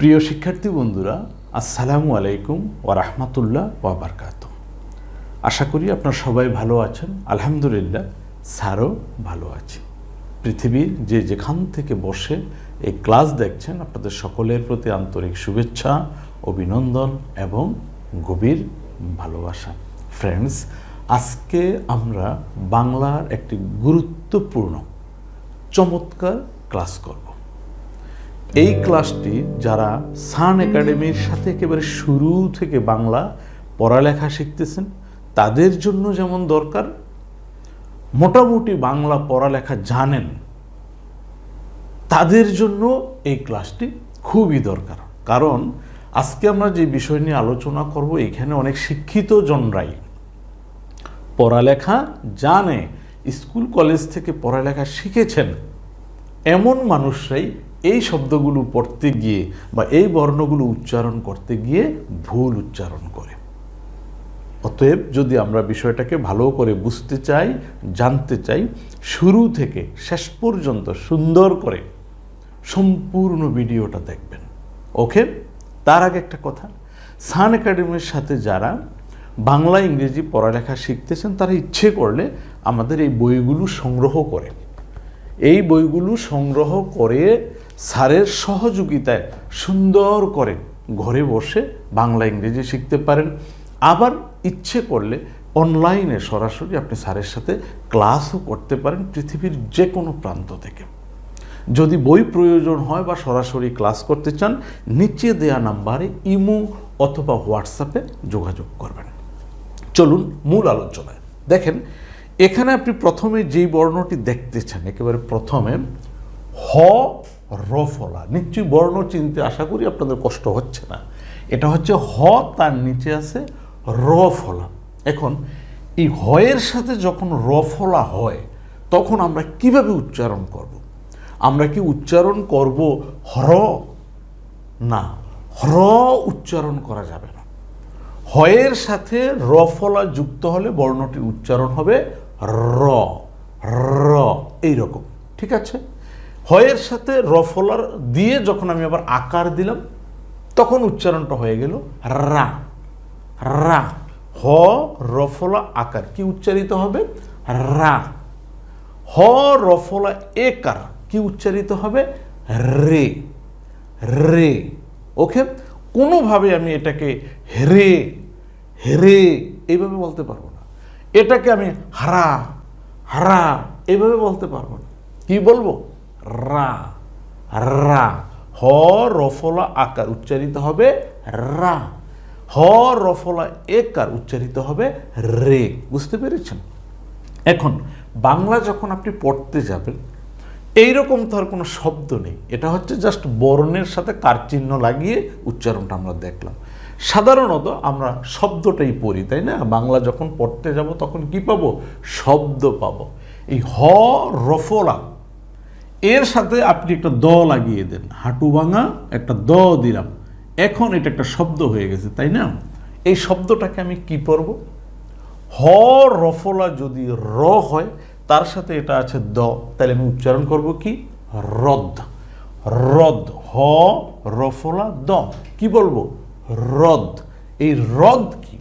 প্রিয় শিক্ষার্থী বন্ধুরা, আসসালামু আলাইকুম ও রাহমাতুল্লাহ ওয়াবারকাত আশা করি আপনারা সবাই ভালো আছেন। আলহামদুলিল্লাহ, স্যারও ভালো আছে পৃথিবীর যে যেখান থেকে বসে এই ক্লাস দেখছেন, আপনাদের সকলের প্রতি আন্তরিক শুভেচ্ছা, অভিনন্দন এবং গভীর ভালোবাসা। ফ্রেন্ডস আজকে আমরা বাংলার একটি গুরুত্বপূর্ণ, চমৎকার ক্লাস করব। এই ক্লাসটি যারা সান একাডেমির সাথে একেবারে শুরু থেকে বাংলা পড়ালেখা শিখতেছেন, তাদের জন্য যেমন দরকার, মোটামুটি বাংলা পড়ালেখা জানেন, তাদের জন্য এই ক্লাসটি খুবই দরকার। কারণ আজকে আমরা যে বিষয় নিয়ে আলোচনা করব, এখানে অনেক শিক্ষিত জনরাই পড়ালেখা জানে, স্কুল, কলেজ থেকে পড়ালেখা শিখেছেন, এমন মানুষরাই এই শব্দগুলো পড়তে গিয়ে বা এই বর্ণগুলো উচ্চারণ করতে গিয়ে ভুল উচ্চারণ করে। অতএব যদি আমরা বিষয়টাকে ভালো করে বুঝতে চাই, জানতে চাই, শুরু থেকে শেষ পর্যন্ত সুন্দর করে সম্পূর্ণ ভিডিওটা দেখবেন। ওকে? তার আগে একটা কথা। সান একাডেমির সাথে যারা বাংলা, ইংরেজি পড়ালেখা শিখতেছেন, তারা ইচ্ছে করলে আমাদের এই বইগুলো সংগ্রহ করে। এই বইগুলো সংগ্রহ করে স্যারের সহযোগিতায় সুন্দর করে ঘরে বসে বাংলা ইংরেজি শিখতে পারেন। আবার ইচ্ছে করলে অনলাইনে সরাসরি আপনি স্যারের সাথে ক্লাসও করতে পারেন পৃথিবীর যে কোনো প্রান্ত থেকে। যদি বই প্রয়োজন হয় বা সরাসরি ক্লাস করতে চান, নিচে দেয়া নাম্বারে ইমো অথবা হোয়াটসঅ্যাপে যোগাযোগ করবেন। চলুন মূল আলোচনায়। দেখেন, এখানে আপনি প্রথমে যেই বর্ণটি দেখতেছেন একেবারে প্রথমে, হ রফলা। নিশ্চয়ই বর্ণ চিনতে আশা করি আপনাদের কষ্ট হচ্ছে না। এটা হচ্ছে হ, তার নিচে আছে রফলা। এখন, এই হয়ের সাথে যখন রফলা হয়, তখন আমরা কীভাবে উচ্চারণ করব। আমরা কি উচ্চারণ করব হর না হর উচ্চারণ করা যাবে না। হয়ের সাথে রফলা যুক্ত হলে বর্ণটি উচ্চারণ হবে র। র, এইরকম। ঠিক আছে? হয়ের সাথে রফলার দিয়ে যখন আমি আবার আকার দিলাম, তখন উচ্চারণটা হয়ে গেল রা। রা। হ রফলা আকার। কি উচ্চারিত হবে? রা। হ রফলা একার। কি উচ্চারিত হবে? রে। রে। ওকে? কোনোভাবে আমি এটাকে হেরে হেরে এইভাবে বলতে পারব না। এটাকে আমি হারা হারা এইভাবে বলতে পারব না। কি বলব? রা রা। হ, রফলা, আকার উচ্চারিত হবে রা। হ, রফলা, একার উচ্চারিত হবে রে। বুঝতে পেরেছেন? এখন, বাংলা যখন আপনি পড়তে যাবেন, এইরকম তো আর কোনো শব্দ নেই। এটা হচ্ছে জাস্ট বর্ণের সাথে কার চিহ্ন লাগিয়ে উচ্চারণটা আমরা দেখলাম। সাধারণত আমরা শব্দটাই পড়ি, তাই না? বাংলা যখন পড়তে যাব, তখন কি পাবো? শব্দ পাবো। এই হ, রফলা এর সাথে আপনি একটা দ লাগিয়ে দেন। হাঁটু ভাঙা, একটা দ দিলাম। এখন এটা একটা শব্দ হয়ে গেছে, তাই না? এই শব্দটাকে আমি কি পড়ব? হ, রফলা যদি র হয়, তার সাথে এটা আছে দ। তাহলে আমি উচ্চারণ করব কি? রদ। রদ, হ, রফলা, দ। কি বলব? হ্রদ এই হ্রদ কি?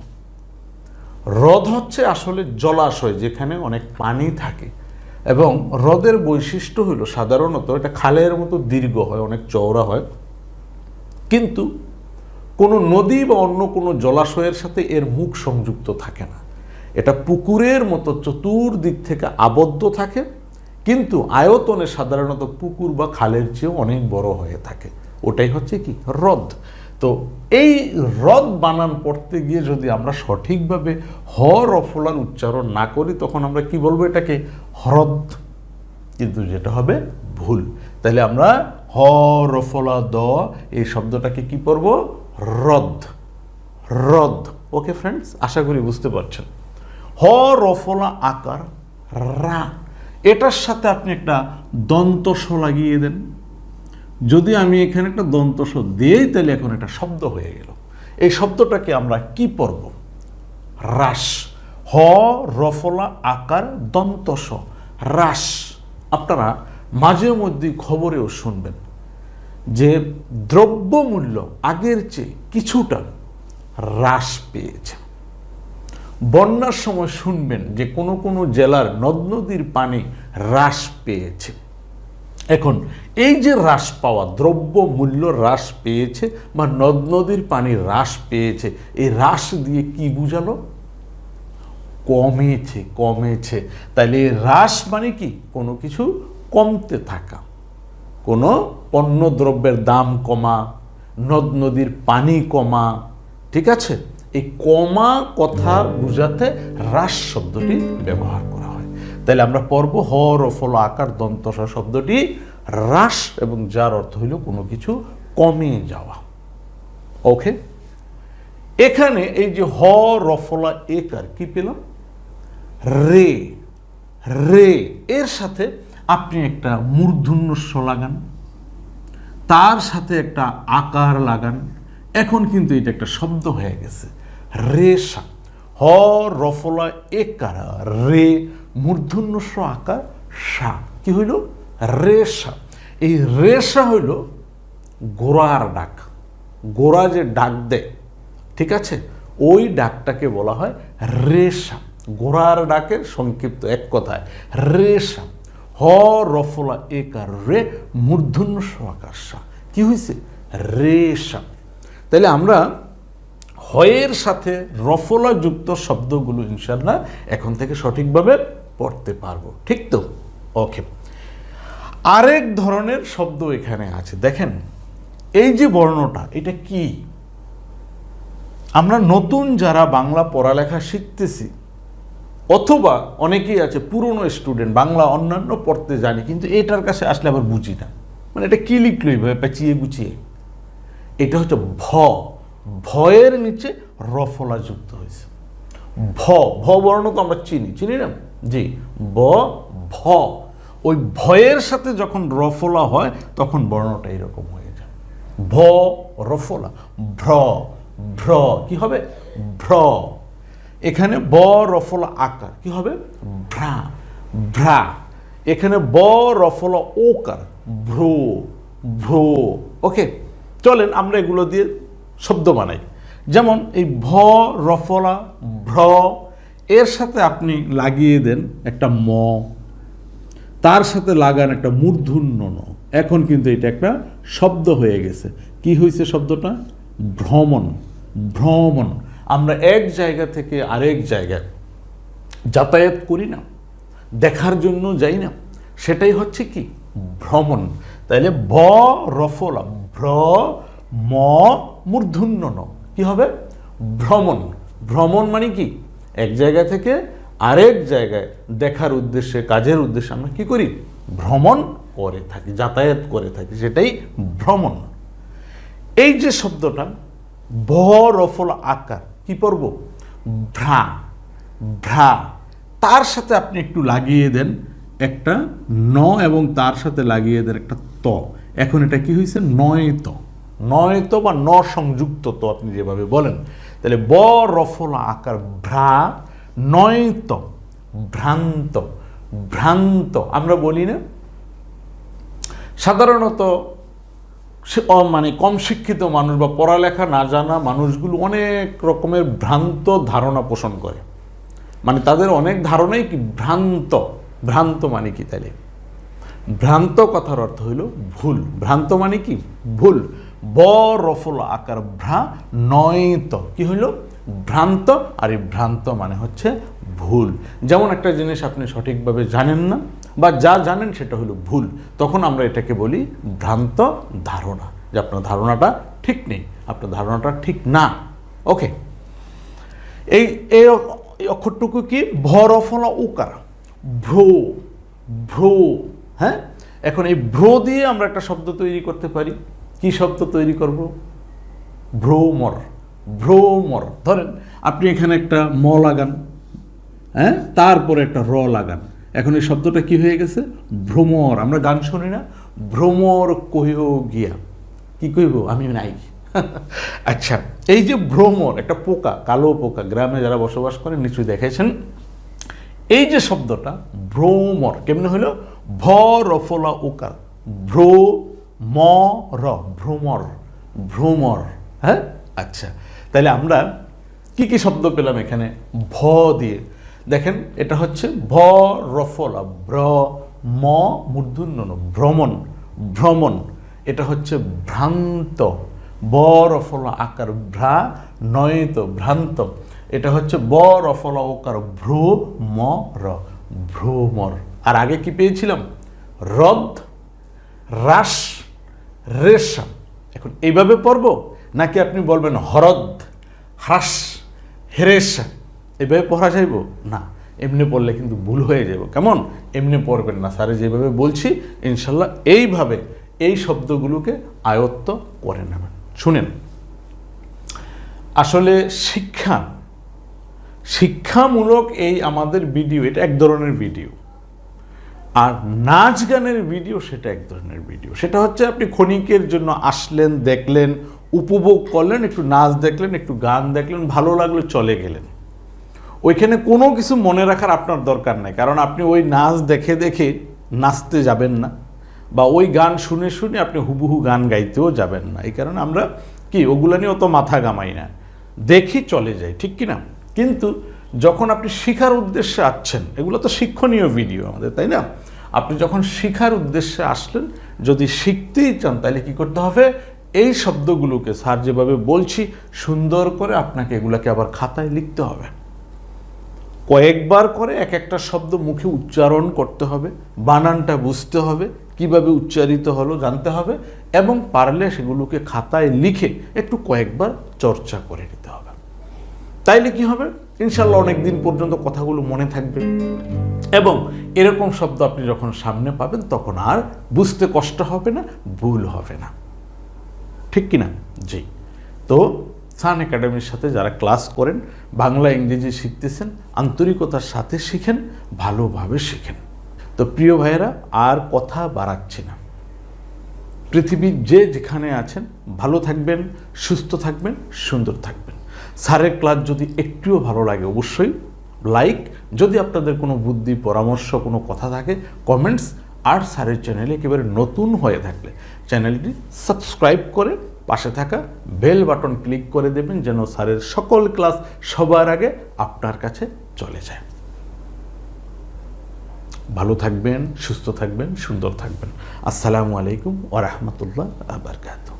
হ্রদ হচ্ছে আসলে জলাশয়, যেখানে অনেক পানি থাকে। এবং হ্রদের বৈশিষ্ট্য হলো সাধারণত এটা খালের মতো দীর্ঘ হয়, অনেক চওড়া হয়। কিন্তু কোনো নদী বা অন্য কোনো জলাশয়ের সাথে এর মুখ সংযুক্ত থাকে না। এটা পুকুরের মতো চতুর্দিক থেকে আবদ্ধ থাকে, কিন্তু আয়তনে সাধারণত পুকুর বা খালের চেয়েও অনেক বড় হয়ে থাকে। ওটাই হচ্ছে কি? হ্রদ। তো এই হ্রদ বানান পড়তে গিয়ে যদি আমরা সঠিকভাবে হ রফলার উচ্চারণ না করি, তখন আমরা কি বলব এটাকে? হ্রদ। কিন্তু যেটা হবে ভুল। তাহলে আমরা হ রফলা দ এই শব্দটাকে কি পড়ব? হ্রদ হ্রদ ওকে ফ্রেন্ডস, আশা করি বুঝতে পারছেন। হ রফলা আকার রা। এটার সাথে আপনি একটা দন্তস লাগিয়ে দেন। যদি আমি এখানে একটা দন্তস দিয়েই তাহলে এখন এটা শব্দ হয়ে গেল। এই শব্দটাকে আমরা কি পড়ব? রাস হ, রফলা, আকার দন্তস রাস আপনারা মাঝে মধ্যে খবরেও শুনবেন যে দ্রব্যমূল্য আগের চেয়ে কিছুটা হ্রাস পেয়েছে। বন্যার সময় শুনবেন যে কোনো কোনো জেলার নদ নদীর পানি হ্রাস পেয়েছে। এখন, এই যে হ্রাস পাওয়া দ্রব্য মূল্য হ্রাস পেয়েছে বা নদ নদীর পানি হ্রাস পেয়েছে, এই হ্রাস দিয়ে কি বুঝালো? কমেছে কমেছে। তাইলে হ্রাস মানে কি? কোনো কিছু কমতে থাকা, কোনো পণ্য দ্রব্যের দাম কমা, নদ নদীর পানি কমা, ঠিক আছে? এই কমা কথা বুঝাতে হ্রাস শব্দটি ব্যবহার করা। তাহলে আমরা পর্ব হর ও ফল আকার দন্তসা শব্দটি হ্রাস এবং যার অর্থ হইল কোনো কিছু কমে যাওয়া। ওকে এখানে এই যে হ রফলা একার কি পেলাম? রে রে, এর সাথে আপনি একটা মূর্ধন্যস্ব লাগান, তার সাথে একটা আকার লাগান, এখন কিন্তু এটা একটা শব্দ হয়ে গেছে। রেশা হ রফলা একার, রে মূর্ধন্যস্ব আকার সা। কি হইল? রেশা। এই রেশা হইল গোড়ার ডাক। গোড়া যে ডাক দেয়, ঠিক আছে? ওই ডাকটাকে বলা হয় রেশা। গোড়ার ডাকের সংক্ষিপ্ত এক কথায়, রেশা। হ রফলা একার রে মূর্ধন্য আকার সা। কি হয়েছে রেশা। তাহলে আমরা হয়ের সাথে রফলা যুক্ত শব্দগুলো ইনশাল্লাহ এখন থেকে সঠিকভাবে পড়তে পারব। ঠিক তো? ওকে আরেক ধরনের শব্দ এখানে আছে। দেখেন, এই যে বর্ণটা, এটা কি? আমরা নতুন যারা বাংলা পড়ালেখা শিখতেছি, অথবা অনেকেই আছে পুরনো স্টুডেন্ট বাংলা অন্যান্য পড়তে জানি, কিন্তু এটার কাছে আসলে আবার বুঝি না। মানে এটা কি লিখলো এইভাবে, পেঁচিয়ে গুছিয়ে? এটা হচ্ছে ভ। ভয়ের নিচে রফলা যুক্ত হয়েছে। ভ ভ বর্ণ তো আমরা চিনি। চিনি না? জি, ব, ভ। ওই ভয়ের সাথে যখন রফলা হয়, তখন বর্ণটা এরকম হয়ে যায়। ভ, রফলা, ভ্র ভ্র। কি হবে? ভ্র। এখানে ব, রফলা, আকার। কি হবে? ভ্রা ভ্রা। এখানে ব, রফলা, ওকার। ভ্রো ভ্রো। ওকে, চলেন আমরা এগুলো দিয়ে শব্দ বানাই। যেমন এই ভ, রফলা, ভ্র এর সাথে আপনি লাগিয়ে দেন একটা ম, তার সাথে লাগান একটা মূর্ধন্য ন এখন কিন্তু এটা একটা শব্দ হয়ে গেছে। কি হয়েছে শব্দটা? ভ্রমণ ভ্রমণ। আমরা এক জায়গা থেকে আরেক জায়গায় যাতায়াত করি না, দেখার জন্য যাই না। সেটাই হচ্ছে কি? ভ্রমণ। তাইলে ব রফলা ভ্র, ম মূর্ধন্য ন কি হবে? ভ্রমণ। ভ্রমণ মানে কি? এক জায়গা থেকে আরেক জায়গায় দেখার উদ্দেশ্যে, কাজের উদ্দেশ্যে আমরা কি করি? ভ্রমণ করে থাকি, যাতায়াত করে থাকি, সেটাই ভ্রমণ। এই যে শব্দটা ভ রফল আকার, কি পড়ব? ভ্রা ভ্রা। তার সাথে আপনি একটু লাগিয়ে দেন একটা ন এবং তার সাথে লাগিয়ে দেন একটা ত। এখন এটা কি হয়েছে নয়ত নয়ত বা ন সংযুক্ত তো আপনি যেভাবে বলেন। তাহলে ব, রফল আকার, ভ্রা, নয়ত, ভ্রান্ত ভ্রান্ত। আমরা বলি না? সাধারণত মানে কম শিক্ষিত মানুষ বা পড়ালেখা না জানা মানুষগুলো অনেক রকমের ভ্রান্ত ধারণা পোষণ করে। মানে তাদের অনেক ধারণাই কি? ভ্রান্ত। ভ্রান্ত মানে কি তাহলে? ভ্রান্ত কথার অর্থ হইল ভুল। ভ্রান্ত মানে কি? ভুল। ব, রফল আকার ভ্রা, নয়ত। কি হইল? ভ্রান্ত, আর এই ভ্রান্ত মানে হচ্ছে ভুল। যেমন একটা জিনিস আপনি সঠিকভাবে জানেন না, বা যা জানেন সেটা হলো ভুল, তখন আমরা এটাকে বলি ভ্রান্ত ধারণা, যে আপনার ধারণাটা ঠিক নেই, আপনার ধারণাটা ঠিক না। ওকে। এই এই অক্ষরটুকু কি? ভরফলা উকার। ভ্রো ভ্রো হ্যাঁ? এখন এই ভ্রো দিয়ে আমরা একটা শব্দ তৈরি করতে পারি। কি শব্দ তৈরি করব? ভ্রমর ভ্রমর। ধরেন আপনি এখানে একটা ম লাগান হ্যাঁ? তারপরে একটা র লাগান। এখন এই শব্দটা কি হয়ে গেছে? ভ্রমর। আমরা গান শুনি না? ভ্রমর কহিও গিয়া। কি কইব আমি নাই। আচ্ছা এই যে ভ্রমর, একটা পোকা, কালো পোকা, গ্রামে যারা বসবাস করেন নিশ্চয়ই দেখেছেন। এই যে শব্দটা, ভ্রমর, কেমনে হইল ভ রফলা উকার ভ্রো ম র ভ্রমর ভ্রমর হ্যাঁ? আচ্ছা তাহলে আমরা কি কি শব্দ পেলাম এখানে? ভ দিয়ে। দেখেন, এটা হচ্ছে ভ রফলা ভ্র ম মূর্ধন্য ভ্রমণ ভ্রমণ। এটা হচ্ছে ভ্রান্ত। ব রফল আকার ভ্রা, নয়ত ভ্রান্ত। এটা হচ্ছে ব রফল ওকার ভ্রু, ম, র, ভ্রমর। আর আগে কি পেয়েছিলাম? রদ, হ্রাস রেশা এখন এইভাবে পড়ব? নাকি আপনি বলবেন হরদ হ্রাস হেরেশা এইভাবে পড়া যাইব? না, এমনি পড়লে কিন্তু ভুল হয়ে যাব কেমন? এমনি পড়বেন না। স্যারে যেভাবে বলছি, ইনশাল্লাহ এইভাবে এই শব্দগুলোকে আয়ত্ত করে নেবেন। শুনেন, আসলে শিক্ষা, শিক্ষামূলক এই আমাদের ভিডিও এটা এক ধরনের ভিডিও আর নাচ গানের ভিডিও সেটা এক ধরনের ভিডিও সেটা হচ্ছে আপনি ক্ষণিকের জন্য আসলেন, দেখলেন, উপভোগ করলেন, একটু নাচ দেখলেন, একটু গান দেখলেন, ভালো লাগল চলে গেলেন। ওইখানে কোনো কিছু মনে রাখার আপনার দরকার নাই, কারণ আপনি ওই নাচ দেখে দেখে নাচতে যাবেন না, বা ওই গান শুনে শুনে আপনি হুবহু গান গাইতেও যাবেন না। এই কারণে আমরা কি, ওগুলো নিয়ে অত মাথা গামাই না। দেখি চলে যাই, ঠিক কি না কিন্তু যখন আপনি শিখার উদ্দেশ্যে আসছেন, এগুলো তো শিক্ষণীয় ভিডিও আমাদের, তাই না? আপনি যখন শিখার উদ্দেশ্যে আসলেন, যদি শিখতেই চান, তাহলে কি করতে হবে? এই শব্দগুলোকে স্যার যেভাবে বলছি, সুন্দর করে আপনাকে এগুলোকে আবার খাতায় লিখতে হবে। কয়েকবার করে এক একটা শব্দ মুখে উচ্চারণ করতে হবে, বানানটা বুঝতে হবে, কীভাবে উচ্চারিত হলো জানতে হবে, এবং পারলে সেগুলোকে খাতায় লিখে একটু কয়েকবার চর্চা করে নিতে হবে। তাইলে কি হবে? ইনশাল্লাহ অনেক দিন পর্যন্ত কথাগুলো মনে থাকবে। এবং এরকম শব্দ আপনি যখন সামনে পাবেন, তখন আর বুঝতে কষ্ট হবে না, ভুল হবে না। ঠিক কিনা জি। তো সান একাডেমির সাথে যারা ক্লাস করেন, বাংলা, ইংরেজি শিখতেছেন, আন্তরিকতার সাথে শিখেন, ভালোভাবে শিখেন। তো প্রিয় ভাইয়েরা, আর কথা বাড়াচ্ছি না। পৃথিবীর যে যেখানে আছেন, ভালো থাকবেন, সুস্থ থাকবেন, সুন্দর থাকবেন। স্যারের ক্লাস যদি একটুও ভালো লাগে অবশ্যই লাইক। যদি আপনাদের কোনো বুদ্ধি, পরামর্শ, কোনো কথা থাকে কমেন্টস আর স্যারের চ্যানেলে একেবারে নতুন হয়ে থাকলে চ্যানেলটি সাবস্ক্রাইব করে পাশে থাকা বেল বাটন ক্লিক করে দেবেন যেন স্যারের সকল ক্লাস সবার আগে আপনার কাছে চলে যায়। ভালো থাকবেন, সুস্থ থাকবেন, সুন্দর থাকবেন। আসসালামু আলাইকুম ওরহমতুল্লাহ আবরকাত